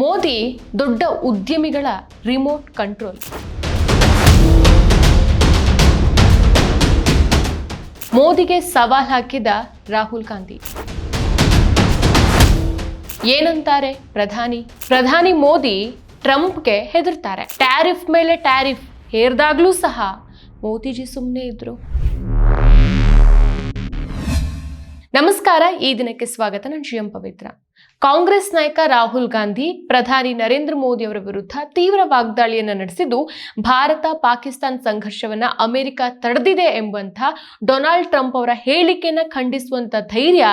ಮೋದಿ ದೊಡ್ಡ ಉದ್ಯಮಿಗಳ remote control ಮೋದಿಗೆ ಸವಾಲ್ ಹಾಕಿದ ರಾಹುಲ್ ಗಾಂಧಿ. ಏನಂತಾರೆ ಪ್ರಧಾನಿ? ಪ್ರಧಾನಿ ಮೋದಿ ಟ್ರಂಪ್ಗೆ ಹೆದರ್ತಾರೆ. ಟ್ಯಾರಿಫ್ ಮೇಲೆ ಟ್ಯಾರಿಫ್ ಹೇರ್ದಾಗ್ಲೂ ಸಹ ಮೋದಿಜಿ ಸುಮ್ಮನೆ ಇದ್ರು. ನಮಸ್ಕಾರ, ಈ ದಿನಕ್ಕೆ ಸ್ವಾಗತ. ನಾನು ಶ್ರೀಯಂ ಪವಿತ್ರ. ಕಾಂಗ್ರೆಸ್ ನಾಯಕ ರಾಹುಲ್ ಗಾಂಧಿ, ಪ್ರಧಾನಿ ನರೇಂದ್ರ ಮೋದಿ ಅವರ ವಿರುದ್ಧ ತೀವ್ರ ವಾಗ್ದಾಳಿಯನ್ನು ನಡೆಸಿದ್ದು, ಭಾರತ ಪಾಕಿಸ್ತಾನ್ ಸಂಘರ್ಷವನ್ನ ಅಮೆರಿಕ ತಡೆದಿದೆ ಎಂಬಂತಹ ಡೊನಾಲ್ಡ್ ಟ್ರಂಪ್ ಅವರ ಹೇಳಿಕೆಯನ್ನು ಖಂಡಿಸುವಂತ ಧೈರ್ಯ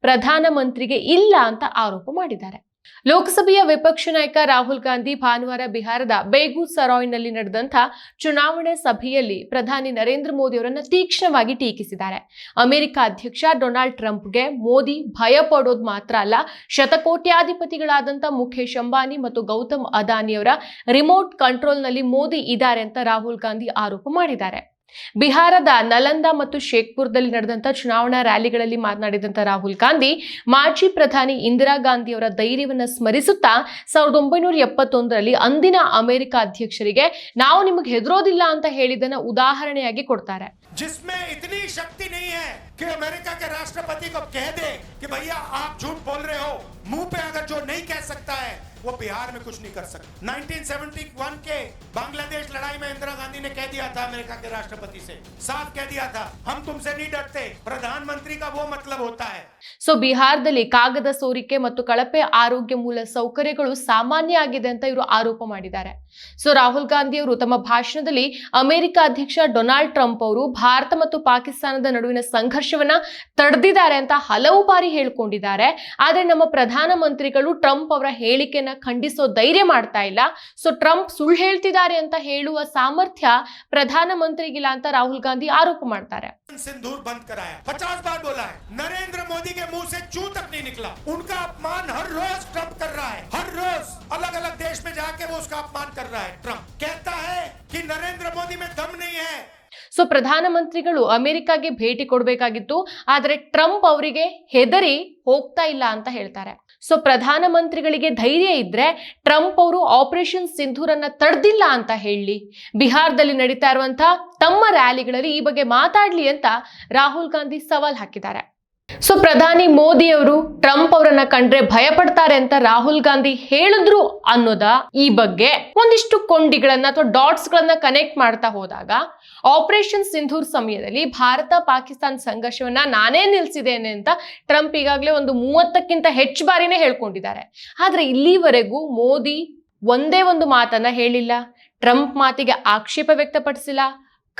ಪ್ರಧಾನಮಂತ್ರಿಗೆ ಇಲ್ಲ ಅಂತ ಆರೋಪ ಮಾಡಿದ್ದಾರೆ. ಲೋಕಸಭೆಯ ವಿಪಕ್ಷ ನಾಯಕ ರಾಹುಲ್ ಗಾಂಧಿ ಭಾನುವಾರ ಬಿಹಾರದ ಬೇಗುಸರಾಯ್ನಲ್ಲಿ ನಡೆದಂಥ ಚುನಾವಣೆ ಸಭೆಯಲ್ಲಿ ಪ್ರಧಾನಿ ನರೇಂದ್ರ ಮೋದಿ ಅವರನ್ನು ತೀಕ್ಷ್ಣವಾಗಿ ಟೀಕಿಸಿದ್ದಾರೆ. ಅಮೆರಿಕ ಅಧ್ಯಕ್ಷ ಡೊನಾಲ್ಡ್ ಟ್ರಂಪ್ಗೆ ಮೋದಿ ಭಯ ಪಡೋದು ಮಾತ್ರ ಅಲ್ಲ, ಶತಕೋಟ್ಯಾಧಿಪತಿಗಳಾದಂಥ ಮುಖೇಶ್ ಅಂಬಾನಿ ಮತ್ತು ಗೌತಮ್ ಅದಾನಿಯವರ ರಿಮೋಟ್ ಕಂಟ್ರೋಲ್ನಲ್ಲಿ ಮೋದಿ ಇದ್ದಾರೆ ಅಂತ ರಾಹುಲ್ ಗಾಂಧಿ ಆರೋಪ ಮಾಡಿದ್ದಾರೆ. ಬಿಹಾರದ ನಲಂದ ಮತ್ತು ಶೇಖ್ಪುರದಲ್ಲಿ ನಡೆದಂಥ ಚುನಾವಣಾ ರ್ಯಾಲಿಗಳಲ್ಲಿ ಮಾತನಾಡಿದಂಥ ರಾಹುಲ್ ಗಾಂಧಿ, ಮಾಜಿ ಪ್ರಧಾನಿ ಇಂದಿರಾ ಗಾಂಧಿಯವರ ಧೈರ್ಯವನ್ನು ಸ್ಮರಿಸುತ್ತಾ ಸಾವಿರದ ಒಂಬೈನೂರ ಎಪ್ಪತ್ತೊಂದರಲ್ಲಿ ಅಂದಿನ ಅಮೆರಿಕ ಅಧ್ಯಕ್ಷರಿಗೆ ನಾವು ನಿಮಗೆ ಹೆದರೋದಿಲ್ಲ ಅಂತ ಹೇಳಿದನ್ನ ಉದಾಹರಣೆಯಾಗಿ ಕೊಡ್ತಾರೆ. ರಾಷ್ಟ್ರಪತಿ इतनी शक्ति नहीं है कि अमेरिका के राष्ट्रपति को कह दे कि भैया आप झूठ बोल रहे हो मुंह पे अगर जो नहीं कह सकता है वो बिहार में कुछ नहीं कर सकता 1971 के बांग्लादेश लड़ाई में इंदिरा गांधी ने कह दिया था अमेरिका के राष्ट्रपति से साफ कह दिया था हम तुमसे नहीं डरते प्रधानमंत्री का वो मतलब होता है ಸೊ ಬಿಹಾರದಲ್ಲಿ ಕಾಗದ ಸೋರಿಕೆ ಮತ್ತು ಕಳಪೆ ಆರೋಗ್ಯ ಮೂಲ ಸೌಕರ್ಯಗಳು ಸಾಮಾನ್ಯ ಆಗಿದೆ ಅಂತ ಇವರು ಆರೋಪ ಮಾಡಿದ್ದಾರೆ ಸೊ ರಾಹುಲ್ ಗಾಂಧಿ ಅವರು ತಮ್ಮ ಭಾಷಣದಲ್ಲಿ ಅಮೆರಿಕ ಅಧ್ಯಕ್ಷ ಡೊನಾಲ್ಡ್ ಟ್ರಂಪ್ ಅವರು ಭಾರತ ಮತ್ತು ಪಾಕಿಸ್ತಾನದ ನಡುವಿನ ಸಂಘರ್ಷವನ್ನ ತಡೆದಿದ್ದಾರೆ ಅಂತ ಹಲವು ಬಾರಿ ಹೇಳ್ಕೊಂಡಿದ್ದಾರೆ ಆದ್ರೆ ನಮ್ಮ ಪ್ರಧಾನಮಂತ್ರಿಗಳು ಟ್ರಂಪ್ ಅವರ ಹೇಳಿಕೆಯನ್ನ ಖಂಡಿಸೋ ಧೈರ್ಯ ಮಾಡ್ತಾ ಇಲ್ಲ ಸೊ ಟ್ರಂಪ್ ಸುಳ್ಳು ಹೇಳ್ತಿದ್ದಾರೆ ಅಂತ ಹೇಳುವ ಸಾಮರ್ಥ್ಯ ಪ್ರಧಾನಮಂತ್ರಿಗಿಲ್ಲ ಅಂತ ರಾಹುಲ್ ಗಾಂಧಿ ಆರೋಪ ಮಾಡ್ತಾರೆ सिंदूर बंद कराया पचास बार बोला है नरेंद्र मोदी के मुंह से चू तक नहीं निकला उनका अपमान हर रोज ट्रंप कर रहा है हर रोज अलग अलग देश में जाके वो उसका अपमान कर रहा है ट्रंप कहता है कि नरेंद्र मोदी में दम नहीं है ಸೊ ಪ್ರಧಾನಮಂತ್ರಿಗಳು ಅಮೆರಿಕಾಗೆ ಭೇಟಿ ಕೊಡಬೇಕಾಗಿತ್ತು, ಆದರೆ ಟ್ರಂಪ್ ಅವರಿಗೆ ಹೆದರಿ ಹೋಗ್ತಾ ಇಲ್ಲ ಅಂತ ಹೇಳ್ತಾರೆ. ಸೊ ಪ್ರಧಾನಮಂತ್ರಿಗಳಿಗೆ ಧೈರ್ಯ ಇದ್ರೆ ಟ್ರಂಪ್ ಅವರು ಆಪರೇಷನ್ ಸಿಂಧೂರನ್ನ ತಡೆದಿಲ್ಲ ಅಂತ ಹೇಳಿ, ಬಿಹಾರದಲ್ಲಿ ನಡೀತಾ ಇರುವಂತಹ ತಮ್ಮ ರ್ಯಾಲಿಗಳಲ್ಲಿ ಈ ಬಗ್ಗೆ ಮಾತಾಡ್ಲಿ ಅಂತ ರಾಹುಲ್ ಗಾಂಧಿ ಸವಾಲ್ ಹಾಕಿದ್ದಾರೆ. ಸೊ ಪ್ರಧಾನಿ ಮೋದಿ ಅವರು ಟ್ರಂಪ್ ಅವರನ್ನ ಕಂಡ್ರೆ ಭಯ ಅಂತ ರಾಹುಲ್ ಗಾಂಧಿ ಹೇಳಿದ್ರು ಅನ್ನೋದ ಈ ಬಗ್ಗೆ ಒಂದಿಷ್ಟು ಕೊಂಡಿಗಳನ್ನ ಅಥವಾ ಡಾಟ್ಸ್ ಗಳನ್ನ ಕನೆಕ್ಟ್ ಮಾಡ್ತಾ ಹೋದಾಗ ಆಪರೇಷನ್ ಸಿಂಧೂರ್ ಸಮಯದಲ್ಲಿ ಭಾರತ ಪಾಕಿಸ್ತಾನ ಸಂಘರ್ಷವನ್ನ ನಾನೇ ನಿಲ್ಸಿದ್ದೇನೆ ಅಂತ ಟ್ರಂಪ್ ಈಗಾಗಲೇ ಒಂದು ಮೂವತ್ತಕ್ಕಿಂತ ಹೆಚ್ಚು ಬಾರಿನೇ ಹೇಳ್ಕೊಂಡಿದ್ದಾರೆ. ಆದ್ರೆ ಇಲ್ಲಿವರೆಗೂ ಮೋದಿ ಒಂದೇ ಒಂದು ಮಾತನ್ನ ಹೇಳಿಲ್ಲ. ಟ್ರಂಪ್ ಮಾತಿಗೆ ಆಕ್ಷೇಪ ವ್ಯಕ್ತಪಡಿಸಿಲ್ಲ.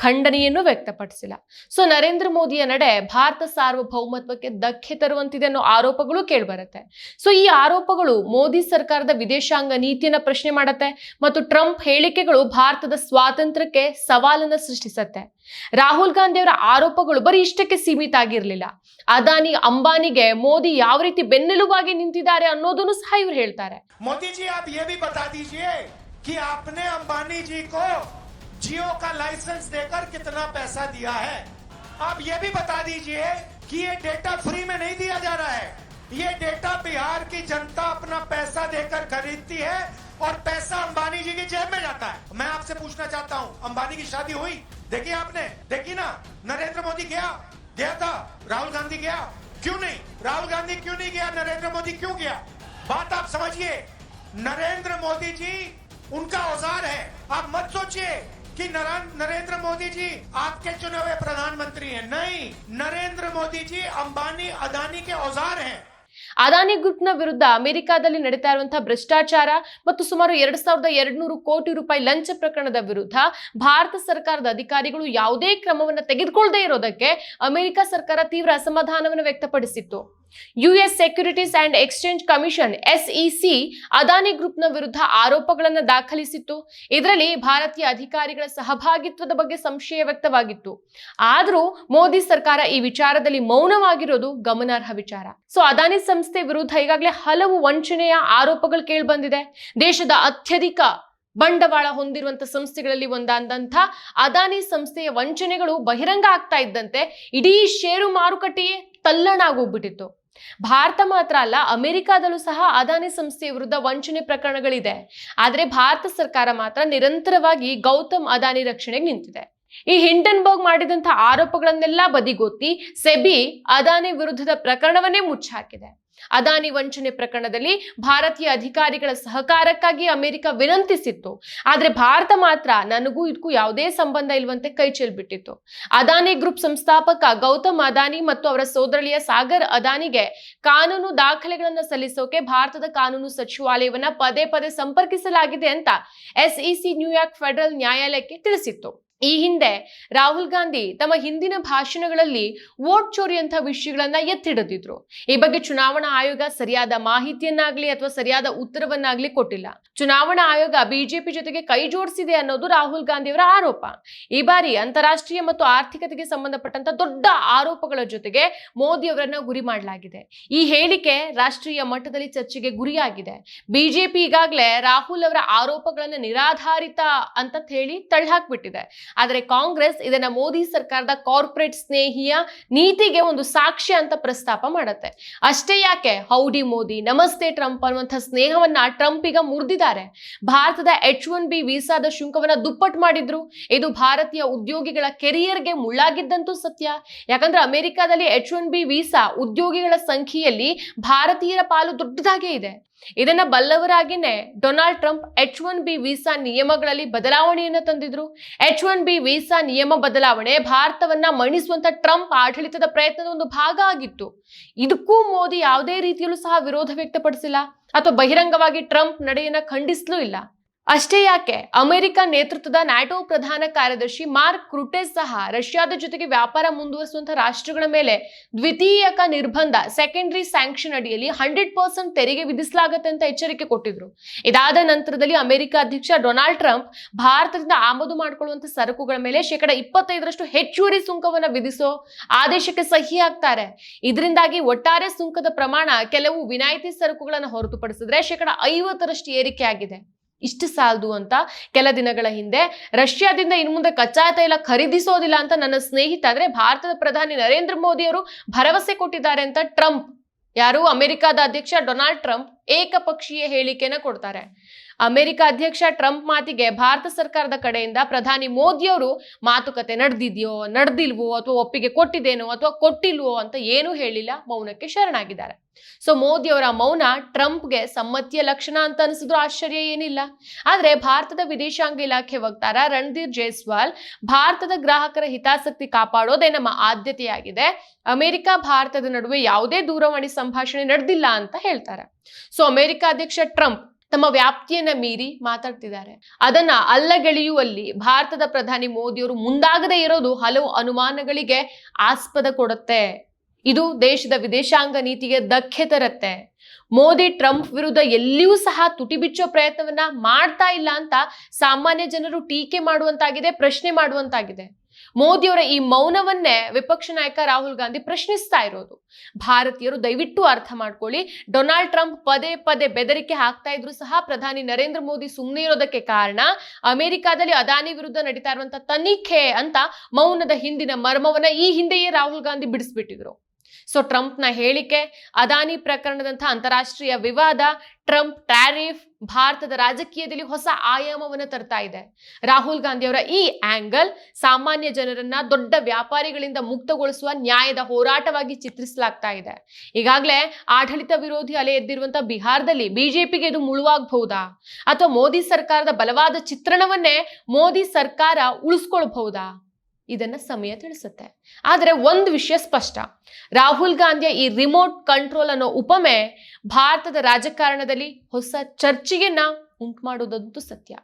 ಖಂಡನೆಯನ್ನು ವ್ಯಕ್ತಪಡಿಸಿಲ್ಲ. ಸೊ ನರೇಂದ್ರ ಮೋದಿಯ ನಡೆ ಭಾರತ ಸಾರ್ವಭೌಮತ್ವಕ್ಕೆ ಧಕ್ಕೆ ತರುವಂತಿದೆ ಅನ್ನೋ ಆರೋಪಗಳು ಕೇಳಿಬರುತ್ತೆ. ಸೊ ಈ ಆರೋಪಗಳು ಮೋದಿ ಸರ್ಕಾರದ ವಿದೇಶಾಂಗ ನೀತಿಯನ್ನ ಪ್ರಶ್ನೆ ಮಾಡುತ್ತೆ ಮತ್ತು ಟ್ರಂಪ್ ಹೇಳಿಕೆಗಳು ಭಾರತದ ಸ್ವಾತಂತ್ರ್ಯಕ್ಕೆ ಸವಾಲನ್ನ ಸೃಷ್ಟಿಸುತ್ತೆ. ರಾಹುಲ್ ಗಾಂಧಿ ಅವರ ಆರೋಪಗಳು ಬರೀ ಇಷ್ಟಕ್ಕೆ ಸೀಮಿತ ಆಗಿರಲಿಲ್ಲ. ಅದಾನಿ ಅಂಬಾನಿಗೆ ಮೋದಿ ಯಾವ ರೀತಿ ಬೆನ್ನೆಲುಬಾಗಿ ನಿಂತಿದ್ದಾರೆ ಅನ್ನೋದನ್ನು ಸಹ ಇವ್ರು ಹೇಳ್ತಾರೆ. मोदी जियो का लाइसेंस देकर कितना पैसा दिया है? आप ये भी बता दीजिए कि ये डेटा फ्री में नहीं दिया जा रहा है। ये डेटा बिहार की जनता अपना पैसा देकर खरीदती है और पैसा अंबानी जी की जेब में जाता है। मैं आपसे पूछना चाहता हूँ, अंबानी की शादी हुई? देखी आपने? देखी ना? नरेंद्र मोदी गया? गया था? राहुल गांधी गया? क्यों नहीं? राहुल गांधी क्यों नहीं गया? नरेंद्र मोदी क्यों गया? बात आप समझिए। नरेंद्र मोदी जी, उनका औज़ार है। आप मत सोचिए। कि नरें- नरेंद्र मोदी जी आपके चुने हुए प्रधानमंत्री हैं नहीं नरेंद्र मोदी जी अंबानी अदानी के औजार हैं ಅದಾನಿ ಗ್ರೂಪ್ನ ವಿರುದ್ಧ ಅಮೆರಿಕಾದಲ್ಲಿ ನಡೀತಾ ಇರುವಂತಹ ಭ್ರಷ್ಟಾಚಾರ ಮತ್ತು ಸುಮಾರು ಎರಡ್ ಸಾವಿರದ ಎರಡ್ನೂರು ಕೋಟಿ ರೂಪಾಯಿ ಲಂಚ ಪ್ರಕರಣದ ವಿರುದ್ಧ ಭಾರತ ಸರ್ಕಾರದ ಅಧಿಕಾರಿಗಳು ಯಾವುದೇ ಕ್ರಮವನ್ನು ತೆಗೆದುಕೊಳ್ಳದೇ ಇರೋದಕ್ಕೆ ಅಮೆರಿಕ ಸರ್ಕಾರ ತೀವ್ರ ಅಸಮಾಧಾನವನ್ನು ವ್ಯಕ್ತಪಡಿಸಿತ್ತು US securities and exchange commission SEC Adani ಗ್ರೂಪ್ನ ವಿರುದ್ಧ ಆರೋಪಗಳನ್ನು ದಾಖಲಿಸಿತ್ತು. ಇದರಲ್ಲಿ ಭಾರತೀಯ ಅಧಿಕಾರಿಗಳ ಸಹಭಾಗಿತ್ವದ ಬಗ್ಗೆ ಸಂಶಯ ವ್ಯಕ್ತವಾಗಿತ್ತು. ಆದರೂ ಮೋದಿ ಸರ್ಕಾರ ಈ ವಿಚಾರದಲ್ಲಿ ಮೌನವಾಗಿರೋದು ಗಮನಾರ್ಹ ವಿಚಾರ. ಸೊ ಅದಾನಿ ಸಂಸ್ಥೆ ವಿರುದ್ಧ ಈಗಾಗಲೇ ಹಲವು ವಂಚನೆಯ ಆರೋಪಗಳು ಕೇಳಿಬಂದಿದೆ. ದೇಶದ ಅತ್ಯಧಿಕ ಬಂಡವಾಳ ಹೊಂದಿರುವಂತ ಸಂಸ್ಥೆಗಳಲ್ಲಿ ಒಂದಾದಂಥ ಅದಾನಿ ಸಂಸ್ಥೆಯ ವಂಚನೆಗಳು ಬಹಿರಂಗ ಆಗ್ತಾ ಇದ್ದಂತೆ ಇಡೀ ಷೇರು ಮಾರುಕಟ್ಟೆಯೇ ತಲ್ಲಣಾಗೋಗ್ಬಿಟ್ಟಿತ್ತು. ಭಾರತ ಮಾತ್ರ ಅಲ್ಲ, ಅಮೆರಿಕಾದಲ್ಲೂ ಸಹ ಅದಾನಿ ಸಂಸ್ಥೆಯ ವಿರುದ್ಧ ವಂಚನೆ ಪ್ರಕರಣಗಳಿದೆ. ಆದರೆ ಭಾರತ ಸರ್ಕಾರ ಮಾತ್ರ ನಿರಂತರವಾಗಿ ಗೌತಮ್ ಅದಾನಿ ರಕ್ಷಣೆಗೆ ನಿಂತಿದೆ. ಈ ಹಿಂಡನ್ಬರ್ಗ್ ಮಾಡಿದಂತಹ ಆರೋಪಗಳನ್ನೆಲ್ಲ ಬದಿಗೊತ್ತಿ ಸೆಬಿ ಅದಾನಿ ವಿರುದ್ಧದ ಪ್ರಕರಣವನ್ನೇ ಮುಚ್ಚಾಕಿದೆ. ಅದಾನಿ ವಂಚನೆ ಪ್ರಕರಣದಲ್ಲಿ ಭಾರತೀಯ ಅಧಿಕಾರಿಗಳ ಸಹಕಾರಕ್ಕಾಗಿ ಅಮೆರಿಕ ವಿನಂತಿಸಿತ್ತು. ಆದ್ರೆ ಭಾರತ ಮಾತ್ರ ನನಗೂ ಇದಕ್ಕೂ ಯಾವುದೇ ಸಂಬಂಧ ಇಲ್ವಂತೆ ಕೈ ಚೆಲ್ಬಿಟ್ಟಿತ್ತು. ಅದಾನಿ ಗ್ರೂಪ್ ಸಂಸ್ಥಾಪಕ ಗೌತಮ್ ಅದಾನಿ ಮತ್ತು ಅವರ ಸೋದರಳಿಯ ಸಾಗರ್ ಅದಾನಿಗೆ ಕಾನೂನು ದಾಖಲೆಗಳನ್ನು ಸಲ್ಲಿಸೋಕೆ ಭಾರತದ ಕಾನೂನು ಸಚಿವಾಲಯವನ್ನ ಪದೇ ಪದೇ ಸಂಪರ್ಕಿಸಲಾಗಿದೆ ಅಂತ ಎಸ್ಇಸಿ ನ್ಯೂಯಾರ್ಕ್ ಫೆಡರಲ್ ನ್ಯಾಯಾಲಯಕ್ಕೆ ತಿಳಿಸಿತ್ತು. ಈ ಹಿಂದೆ ರಾಹುಲ್ ಗಾಂಧಿ ತಮ್ಮ ಹಿಂದಿನ ಭಾಷಣಗಳಲ್ಲಿ ವೋಟ್ ಚೋರಿಯಂತ ವಿಷಯಗಳನ್ನ ಎತ್ತಿಡದಿದ್ರು. ಈ ಬಗ್ಗೆ ಚುನಾವಣಾ ಆಯೋಗ ಸರಿಯಾದ ಮಾಹಿತಿಯನ್ನಾಗ್ಲಿ ಅಥವಾ ಸರಿಯಾದ ಉತ್ತರವನ್ನಾಗ್ಲಿ ಕೊಟ್ಟಿಲ್ಲ. ಚುನಾವಣಾ ಆಯೋಗ ಬಿಜೆಪಿ ಜೊತೆಗೆ ಕೈ ಜೋಡಿಸಿದೆ ಅನ್ನೋದು ರಾಹುಲ್ ಗಾಂಧಿ ಅವರ ಆರೋಪ. ಈ ಬಾರಿ ಅಂತಾರಾಷ್ಟ್ರೀಯ ಮತ್ತು ಆರ್ಥಿಕತೆಗೆ ಸಂಬಂಧಪಟ್ಟಂತ ದೊಡ್ಡ ಆರೋಪಗಳ ಜೊತೆಗೆ ಮೋದಿ ಅವರನ್ನ ಗುರಿ ಮಾಡಲಾಗಿದೆ. ಈ ಹೇಳಿಕೆ ರಾಷ್ಟ್ರೀಯ ಮಟ್ಟದಲ್ಲಿ ಚರ್ಚೆಗೆ ಗುರಿಯಾಗಿದೆ. ಬಿಜೆಪಿ ಈಗಾಗಲೇ ರಾಹುಲ್ ಅವರ ಆರೋಪಗಳನ್ನು ನಿರಾಧಾರಿತ ಅಂತ ಹೇಳಿ ತಳ್ಳಹಾಕ್ಬಿಟ್ಟಿದೆ ಆದರೆ ಕಾಂಗ್ರೆಸ್ ಇದನ್ನ ಮೋದಿ ಸರ್ಕಾರದ ಕಾರ್ಪೊರೇಟ್ ಸ್ನೇಹಿಯ ನೀತಿಗೆ ಒಂದು ಸಾಕ್ಷ್ಯ ಅಂತ ಪ್ರಸ್ತಾಪ ಮಾಡುತ್ತೆ. ಅಷ್ಟೇ ಯಾಕೆ? ಹೌಡಿ ಮೋದಿ, ನಮಸ್ತೆ ಟ್ರಂಪ್ ಅನ್ನುವಂಥ ಸ್ನೇಹವನ್ನ ಟ್ರಂಪ್ ಈಗ ಮುರಿದಿದ್ದಾರೆ. ಭಾರತದ ಎಚ್ ಒನ್ ಬಿ ವೀಸಾದ ಶುಂಕವನ್ನ ದುಪ್ಪಟ್ಟು ಮಾಡಿದ್ರು. ಇದು ಭಾರತೀಯ ಉದ್ಯೋಗಿಗಳ ಕೆರಿಯರ್ಗೆ ಮುಳ್ಳಾಗಿದ್ದಂತೂ ಸತ್ಯ. ಯಾಕಂದ್ರೆ ಅಮೆರಿಕಾದಲ್ಲಿ ಎಚ್ ಒನ್ ಬಿ ವೀಸಾ ಉದ್ಯೋಗಿಗಳ ಸಂಖ್ಯೆಯಲ್ಲಿ ಭಾರತೀಯರ ಪಾಲು ದೊಡ್ಡದಾಗೇ ಇದೆ. ಇದನ್ನ ಬಲ್ಲವರಾಗಿನೇ Donald Trump H one B visa ನಿಯಮಗಳಲ್ಲಿ ಬದಲಾವಣೆಯನ್ನು ತಂದಿದ್ರು. ಎಚ್ ಒನ್ ಬಿ ವೀಸಾ ನಿಯಮ ಬದಲಾವಣೆ ಭಾರತವನ್ನ ಮಣಿಸುವಂತ ಟ್ರಂಪ್ ಆಡಳಿತದ ಪ್ರಯತ್ನದ ಒಂದು ಭಾಗ ಆಗಿತ್ತು. ಇದಕ್ಕೂ ಮೋದಿ ಯಾವುದೇ ರೀತಿಯಲ್ಲೂ ಸಹ ವಿರೋಧ ವ್ಯಕ್ತಪಡಿಸಿಲ್ಲ. ಅಥವಾ ಬಹಿರಂಗವಾಗಿ ಟ್ರಂಪ್ ನಡೆಯನ್ನ ಖಂಡಿಸಲೂ ಇಲ್ಲ. ಅಷ್ಟೇ ಯಾಕೆ? ಅಮೆರಿಕ ನೇತೃತ್ವದ ನ್ಯಾಟೋ ಪ್ರಧಾನ ಕಾರ್ಯದರ್ಶಿ ಮಾರ್ಕ್ ರುಟೆಸ್ ಸಹ ರಷ್ಯಾದ ಜೊತೆಗೆ ವ್ಯಾಪಾರ ಮುಂದುವರಿಸುವಂತಹ ರಾಷ್ಟ್ರಗಳ ಮೇಲೆ ದ್ವಿತೀಯಕ ನಿರ್ಬಂಧ ಸೆಕೆಂಡರಿ ಸ್ಯಾಂಕ್ಷನ್ ಅಡಿಯಲ್ಲಿ ಹಂಡ್ರೆಡ್ ಪರ್ಸೆಂಟ್ ತೆರಿಗೆ ವಿಧಿಸಲಾಗುತ್ತೆ ಅಂತ ಎಚ್ಚರಿಕೆ ಕೊಟ್ಟಿದ್ರು. ಇದಾದ ನಂತರದಲ್ಲಿ ಅಮೆರಿಕ ಅಧ್ಯಕ್ಷ ಡೊನಾಲ್ಡ್ ಟ್ರಂಪ್ ಭಾರತದಿಂದ ಆಮದು ಮಾಡಿಕೊಳ್ಳುವಂತಹ ಸರಕುಗಳ ಮೇಲೆ ಶೇಕಡ ಇಪ್ಪತ್ತೈದರಷ್ಟು ಹೆಚ್ಚುವರಿ ಸುಂಕವನ್ನು ವಿಧಿಸೋ ಆದೇಶಕ್ಕೆ ಸಹಿ ಹಾಕ್ತಾರೆ. ಇದರಿಂದಾಗಿ ಒಟ್ಟಾರೆ ಸುಂಕದ ಪ್ರಮಾಣ ಕೆಲವು ವಿನಾಯಿತಿ ಸರಕುಗಳನ್ನು ಹೊರತುಪಡಿಸಿದ್ರೆ ಶೇಕಡ ಐವತ್ತರಷ್ಟು ಏರಿಕೆ ಆಗಿದೆ. ಇಷ್ಟು ಸಾಲದು ಅಂತ ಕೆಲ ದಿನಗಳ ಹಿಂದೆ ರಷ್ಯಾದಿಂದ ಇನ್ನು ಮುಂದೆ ಕಚ್ಚಾ ತೈಲ ಖರೀದಿಸೋದಿಲ್ಲ ಅಂತ ನನ್ನ ಸ್ನೇಹಿತ ಅಂದ್ರೆ ಭಾರತದ ಪ್ರಧಾನಿ ನರೇಂದ್ರ ಮೋದಿ ಅವರು ಭರವಸೆ ಕೊಟ್ಟಿದ್ದಾರೆ ಅಂತ ಟ್ರಂಪ್. ಯಾರು? ಅಮೆರಿಕದ ಅಧ್ಯಕ್ಷ ಡೊನಾಲ್ಡ್ ಟ್ರಂಪ್ ಏಕಪಕ್ಷೀಯ ಹೇಳಿಕೆನ ಕೊಡ್ತಾರೆ. ಅಮೆರಿಕ ಅಧ್ಯಕ್ಷ ಟ್ರಂಪ್ ಮಾತಿಗೆ ಭಾರತ ಸರ್ಕಾರದ ಕಡೆಯಿಂದ ಪ್ರಧಾನಿ ಮೋದಿ ಅವರು ಮಾತುಕತೆ ನಡೆದಿದೆಯೋ, ನಡೆದಿಲ್ವೋ, ಅಥವಾ ಒಪ್ಪಿಗೆ ಕೊಟ್ಟಿದ್ದೇನೋ, ಅಥವಾ ಕೊಟ್ಟಿಲ್ವೋ ಅಂತ ಏನೂ ಹೇಳಿಲ್ಲ, ಮೌನಕ್ಕೆ ಶರಣಾಗಿದ್ದಾರೆ. ಸೊ ಮೋದಿ ಅವರ ಮೌನ ಟ್ರಂಪ್ಗೆ ಸಮ್ಮತಿಯ ಲಕ್ಷಣ ಅಂತ ಅನಿಸಿದ್ರು ಆಶ್ಚರ್ಯ ಏನಿಲ್ಲ. ಆದ್ರೆ ಭಾರತದ ವಿದೇಶಾಂಗ ಇಲಾಖೆ ವಕ್ತಾರ ರಣಧೀರ್ ಜೈಸ್ವಾಲ್, ಭಾರತದ ಗ್ರಾಹಕರ ಹಿತಾಸಕ್ತಿ ಕಾಪಾಡೋದೇ ನಮ್ಮ ಆದ್ಯತೆಯಾಗಿದೆ. ಅಮೆರಿಕ, ಭಾರತದ ನಡುವೆ ಯಾವುದೇ ದೂರವಾಣಿ ಸಂಭಾಷಣೆ ನಡೆದಿಲ್ಲ ಅಂತ ಹೇಳ್ತಾರೆ. ಸೊ, ಅಮೆರಿಕ ಅಧ್ಯಕ್ಷ ಟ್ರಂಪ್ ತಮ್ಮ ವ್ಯಾಪ್ತಿಯನ್ನ ಮೀರಿ ಮಾತಾಡ್ತಿದ್ದಾರೆ. ಅದನ್ನ ಅಲ್ಲಗೆಳೆಯುವಲ್ಲಿ ಭಾರತದ ಪ್ರಧಾನಿ ಮೋದಿಯವರು ಮುಂದಾಗದೇ ಇರೋದು ಹಲವು ಅನುಮಾನಗಳಿಗೆ ಆಸ್ಪದ ಕೊಡುತ್ತೆ. ಇದು ದೇಶದ ವಿದೇಶಾಂಗ ನೀತಿಗೆ ಧಕ್ಕೆ ತರುತ್ತೆ. ಮೋದಿ, ಟ್ರಂಪ್ ವಿರುದ್ಧ ಎಲ್ಲಿಯೂ ಸಹ ತುಟಿ ಬಿಚ್ಚೋ ಪ್ರಯತ್ನವನ್ನ ಮಾಡ್ತಾ ಇಲ್ಲ ಅಂತ ಸಾಮಾನ್ಯ ಜನರು ಟೀಕೆ ಮಾಡುವಂತಾಗಿದೆ, ಪ್ರಶ್ನೆ ಮಾಡುವಂತಾಗಿದೆ. ಮೋದಿಯವರ ಈ ಮೌನವನ್ನೇ ವಿಪಕ್ಷ ನಾಯಕ ರಾಹುಲ್ ಗಾಂಧಿ ಪ್ರಶ್ನಿಸ್ತಾ ಇರೋದು. ಭಾರತೀಯರು ದಯವಿಟ್ಟು ಅರ್ಥ ಮಾಡ್ಕೊಳ್ಳಿ. ಡೊನಾಲ್ಡ್ ಟ್ರಂಪ್ ಪದೇ ಪದೇ ಬೆದರಿಕೆ ಹಾಕ್ತಾ ಇದ್ರು ಸಹ ಪ್ರಧಾನಿ ನರೇಂದ್ರ ಮೋದಿ ಸುಮ್ಮನೆ ಇರೋದಕ್ಕೆ ಕಾರಣ. ಅಮೆರಿಕಾದಲ್ಲಿ ಅದಾನಿ ವಿರುದ್ಧ ನಡೀತಾ ಇರುವಂತ ತನಿಖೆ ಅಂತ ಮೌನದ ಹಿಂದಿನ ಮರ್ಮವನ್ನ ಈ ಹಿಂದೆಯೇ ರಾಹುಲ್ ಗಾಂಧಿ ಬಿಡಿಸ್ಬಿಟ್ಟಿದ್ರು. ಸೊ ಟ್ರಂಪ್ನ ಹೇಳಿಕೆ ಅದಾನಿ ಪ್ರಕರಣದಂತಹ ಅಂತಾರಾಷ್ಟ್ರೀಯ ವಿವಾದ ಟ್ರಂಪ್ ಟ್ಯಾರಿಫ್ ಭಾರತದ ರಾಜಕೀಯದಲ್ಲಿ ಹೊಸ ಆಯಾಮವನ್ನು ತರ್ತಾ ಇದೆ. ರಾಹುಲ್ ಗಾಂಧಿ ಅವರ ಈ ಆಂಗಲ್ ಸಾಮಾನ್ಯ ಜನರನ್ನ ದೊಡ್ಡ ವ್ಯಾಪಾರಿಗಳಿಂದ ಮುಕ್ತಗೊಳಿಸುವ ನ್ಯಾಯದ ಹೋರಾಟವಾಗಿ ಚಿತ್ರಿಸಲಾಗ್ತಾ ಇದೆ. ಈಗಾಗಲೇ ಆಡಳಿತ ವಿರೋಧಿ ಅಲೆ ಎದ್ದಿರುವಂತಹ ಬಿಹಾರದಲ್ಲಿ ಬಿಜೆಪಿಗೆ ಇದು ಮುಳುವಾಗಬಹುದಾ? ಅಥವಾ ಮೋದಿ ಸರ್ಕಾರದ ಬಲವಾದ ಚಿತ್ರಣವನ್ನೇ ಮೋದಿ ಸರ್ಕಾರ ಉಳಿಸ್ಕೊಳ್ಬಹುದಾ? ಇದನ್ನ ಸಮಯ ತಿಳಿಸುತ್ತೆ. ಆದರೆ ಒಂದು ವಿಷಯ ಸ್ಪಷ್ಟ. ರಾಹುಲ್ ಗಾಂಧಿಯ ಈ ರಿಮೋಟ್ ಕಂಟ್ರೋಲ್ ಅನ್ನೋ ಉಪಮೆ ಭಾರತದ ರಾಜಕಾರಣದಲ್ಲಿ ಹೊಸ ಚರ್ಚೆಯನ್ನ ಉಂಟು ಮಾಡೋದಂತೂ ಸತ್ಯ.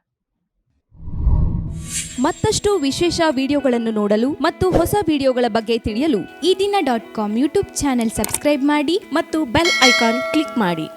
ಮತ್ತಷ್ಟು ವಿಶೇಷ ವಿಡಿಯೋಗಳನ್ನು ನೋಡಲು ಮತ್ತು ಹೊಸ ವಿಡಿಯೋಗಳ ಬಗ್ಗೆ ತಿಳಿಯಲು Eedina dot com YouTube channel subscribe ಮಾಡಿ ಮತ್ತು ಬೆಲ್ ಐಕಾನ್ ಕ್ಲಿಕ್ ಮಾಡಿ.